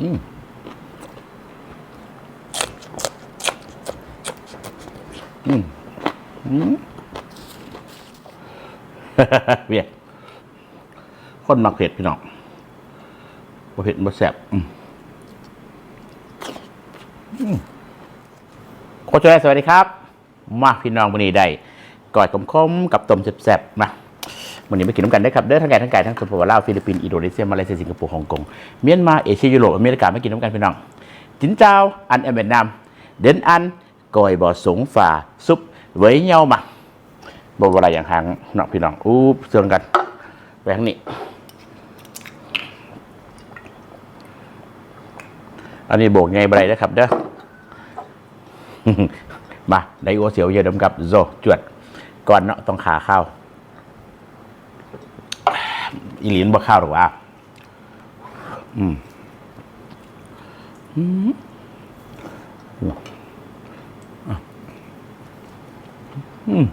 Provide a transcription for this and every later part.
อืมอืมอืมเวียดคนมักเผ็ดพี่น้องบ่เผ็ดบ่แซ่บอืมโคชแสวัสดีครับ มาพี่น้องวันนี้ได้กอดคมๆกับต้มแซ่บๆมา วันนี้ไปกินน้ำกันได้ครับเด้อทั้งไก่ทั้งไก่ทั้งสปปลาวฟิลิปปินส์อินโดนีเซียมาเลเซียสิงคโปร์ฮ่องกงเมียนมาเอเชียยุโรปอเมริกาไม่กินน้ำกันพี่น้องจินเจ้าอันเอเวียดนามเดินอันกอยบ่อสงฝาซุปไว้เงามาบ่อะไรอย่างหางเนาะพี่น้องอู้เสื่องกันไปทางนี้อันนี้โบกไงบไรนะครับเด้อ มา ไดโอเสียวเยอะดมกับ โซ จวด ก่อนเนาะต้องขาเข้าว อีหลีนบ่ข้าวหรอว่าอืมอืมอะอืม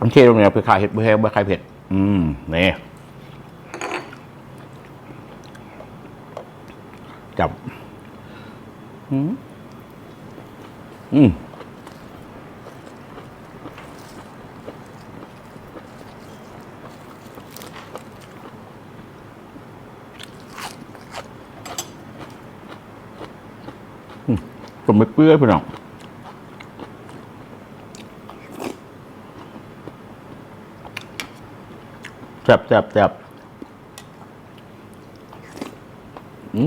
มันเทตรงนี้เพื่อขายเห็ดเพื่อให้เพื่อขายเผ็ด อืมนี่ จับอืมอืมอืมผมไม่เปื้อยพี่น้องแซ่บแซ่บแซ่บอื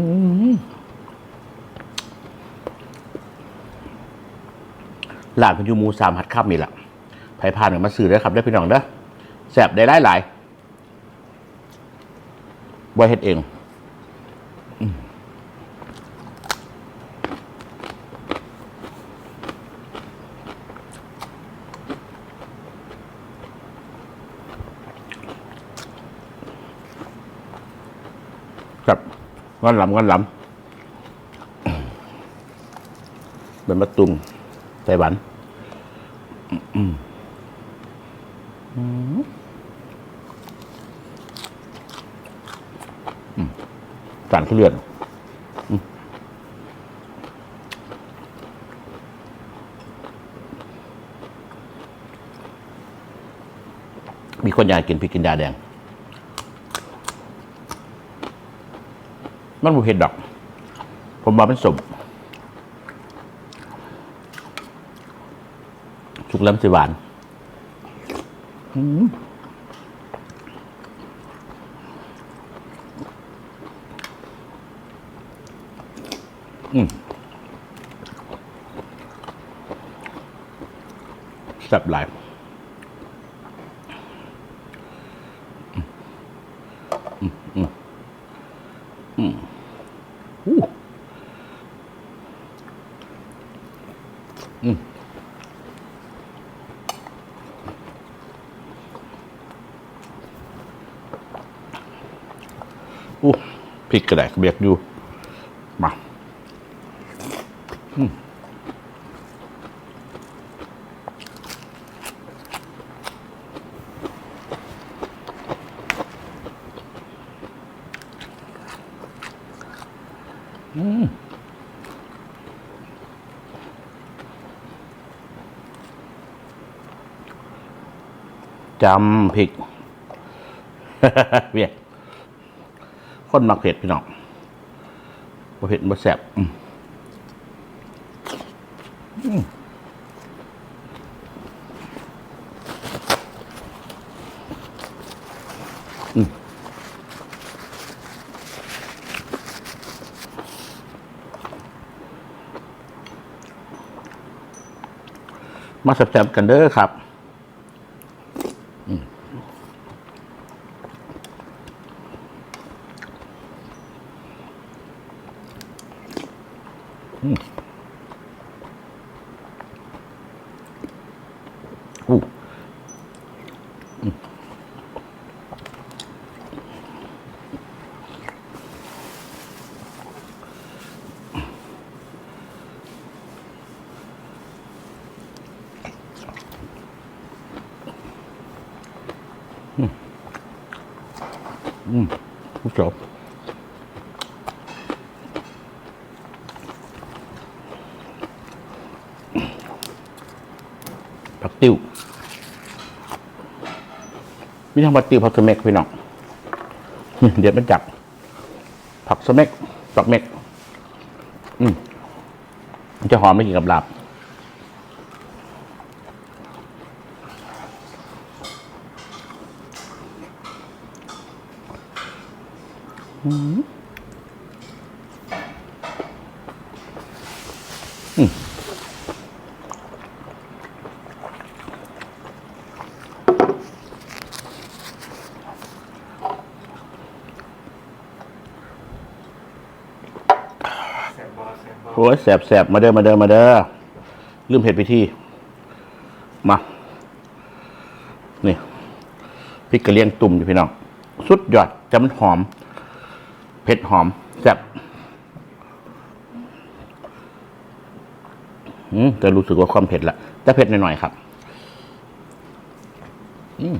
ม ห ลานคุณยูมูสามหัดข้ามนี่แหละไผ่ผ่านกันมาสื่อได้ครับได้พี่น้องเด้อแสบได้หลายหลายๆว่าเฮ็ดเองครับงอนหลำงอนหลำเป็นมะตุมไต้หวัน อืมอืมอืมสั่นขึ้เลือดมีคนอยากกินพริกกินดาแดง มันบุเห็ดดอก ผมว่าเป็นสม สุกแล้วมันสิหวานอืมอืมแซ่บหลายอืมอืมอืมอู้อืม อู้พริกกระแดกเบียกอยู่ มาอืมจำพริกเบียก คนมักเผ็ดพี่น้องบ่เผ็ดบ่แซ่บอืมมาแซ่บๆกันเด้อครับ 음. 오. 음. 음. 음. 그렇죠. มีทั้งผักติวผักสะเม็กพี่น้องเดี๋ยวมันจับ ผักสะเม็กผักเม็ก อืมจะหอมไม่กินกับลาบแสบบอแสบบอ โอ้ย แสบแสบมาเด้อมาเด้อมาเด้อลืมเห็ดไปทีมา นี่พริกกระเลียงตุ่มอยู่พี่น้อง สุดยอดจะมันหอม เผ็ดหอม แซ่บอืมแต่รู้สึกว่าความเผ็ดละแต่เผ็ดหน่อยๆครับ อืม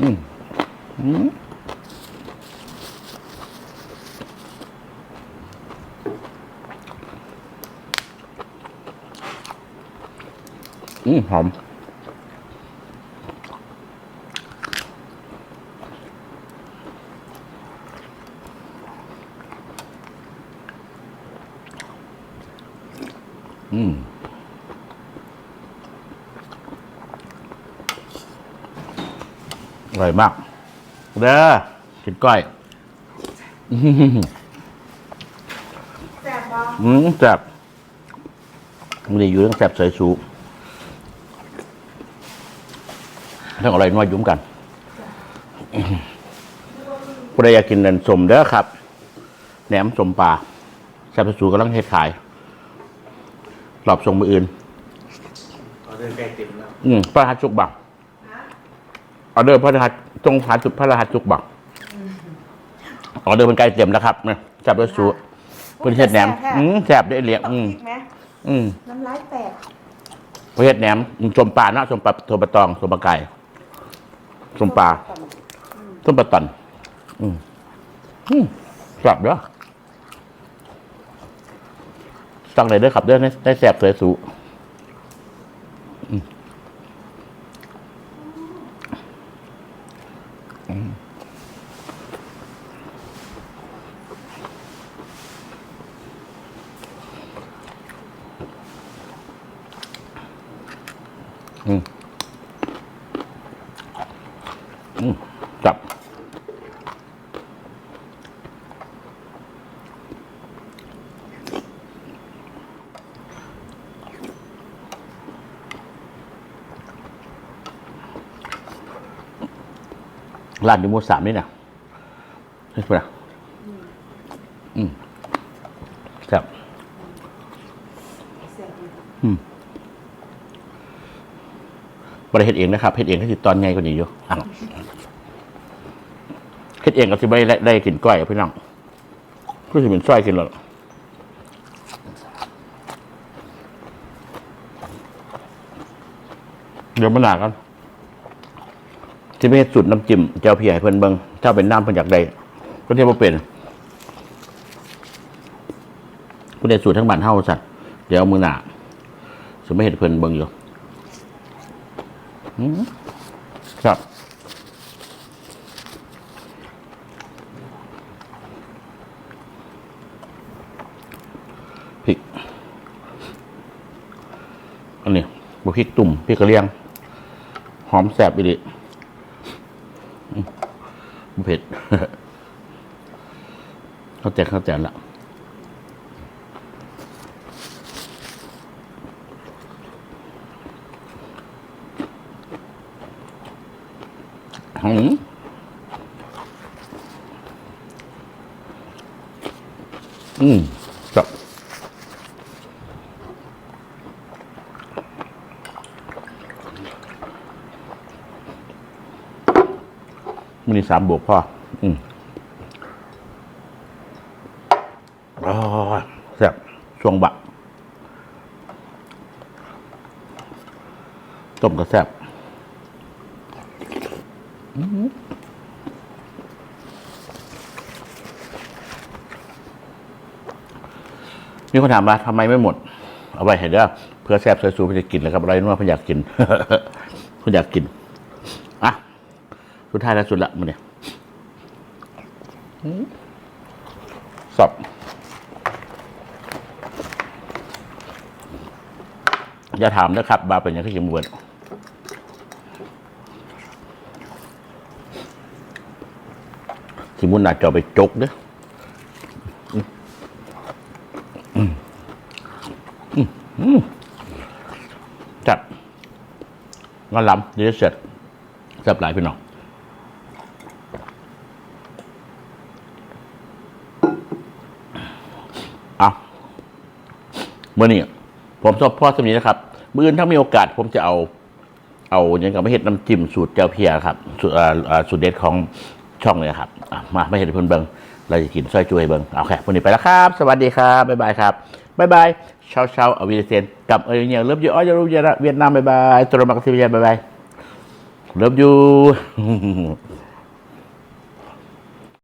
อืมอืม อืมหอม อืมอร่อยมาก เด้อกินก้อยแซ่บบ่อืมแซ่บมันจะอยู่เรื่องแซ่บใส่สู ทั้งอร่อยน้อยยุ่มกันผู้ใดอยากกินเนินสมเด้อครับ แหนมสมปลาแซ่บใส่สูกำลังเฮ็ดขายรอบส่งมืออื่นออเดอร์ใกล้เต็มแล้วอืมพระรหัสจุกบักออเดอร์พระรหัสจงหาจุดพระรหัสจุกบักออเดอร์มันใกล้เต็มแล้วครับเนี่ยแซ่บด้วยสูเพื่อนเฮ็ดแหนมอืมแซ่บได้เลี้ยงต้องอืมพริกไหมอืมน้ำลายแตกประเภทแหนมสมปลาเนาะสมปลาตัวปลาตองสมปลาไก่ ส้มปลาส้มปลาตัน อืมอืมกลับเด้อสั่งเลยเด้อครับเด้อได้ได้แสบสวยสูอืมอืมอืมอืมจับ ร้านอยู่หมู่สามนี่นะใช่ไหมอืมครับแซ่บอยู่บริเฮ็ดเองนะครับเฮ็ดเองก็สิตอนไงกว่านี้อยู่อะเฮ็ดเองก็สิไม่ได้ได้กินก้อยอะพี่น้องก็สิเป็นซอยกินหรอกเดี๋ยวมาหนากัน สิไปเฮ็ดสูตรน้ำจิ้มเจ้าพี่ให้เพิ่นเบิ่งถ้าเป็นน้ำเพิ่นอยากได้เพิ่นเฮ็ดบ่เป็นเพิ่นได้สูตรทั้งบ้านเฮาซั่นเดี๋ยวมือหนาสิมาเฮ็ดเพิ่นเบิ่งอยู่ครับพริก อันนี้บุพริกตุ่มพริกกระเลียง หอมแสบอีดิ เผ็ด เข้าใจเข้าใจละอืมอืมครับมิ นิสามบวกพ่อ อืมอ๋อแซ่บช่วงบะ ต้มก็แซ่บมีคนถามมาทำไมไม่หมด เอาไว้เห็นเด้อเพื่อแซ่บเพื่อสูเพื่อจะกินแล้วครับอะไรนู้นเพื่ออยากกินเพื่ออยากกินอะ สุดท้ายแล้วสุดละมันเนี่ยสับอย่าถามนะครับ บาเป็นยังที่จะมวนที่มุนหนาจอไปจกเด้อจัดงอนลำเดี๋ยวเสร็จแซ่บหลายพี่น้องเอา เมื่อนี้ผมชอบพ่อสมีนะครับมื่อื่นถ้ามีโอกาสผมจะเอา เอาอย่างกับไม่เห็ดน้ำจิ้มสูตรเจ้าเพียครับสูตรสูตรเด็ดของช่องเลยครับมาไม่เห็นเพิ่นเบิงเราจะกินซอยจุยเบิงเอาแค่วันนี้ไปแล้วครับ สวัสดีครับบ๊ายบายครับบ๊ายบายเช้าเช้าเอาวีเซนกับเออเนี่ยเลิฟยูอ๋อจะรู้เวียดนามบ๊ายบายตัวมักซิเวียบ๊ายบายเลิฟยู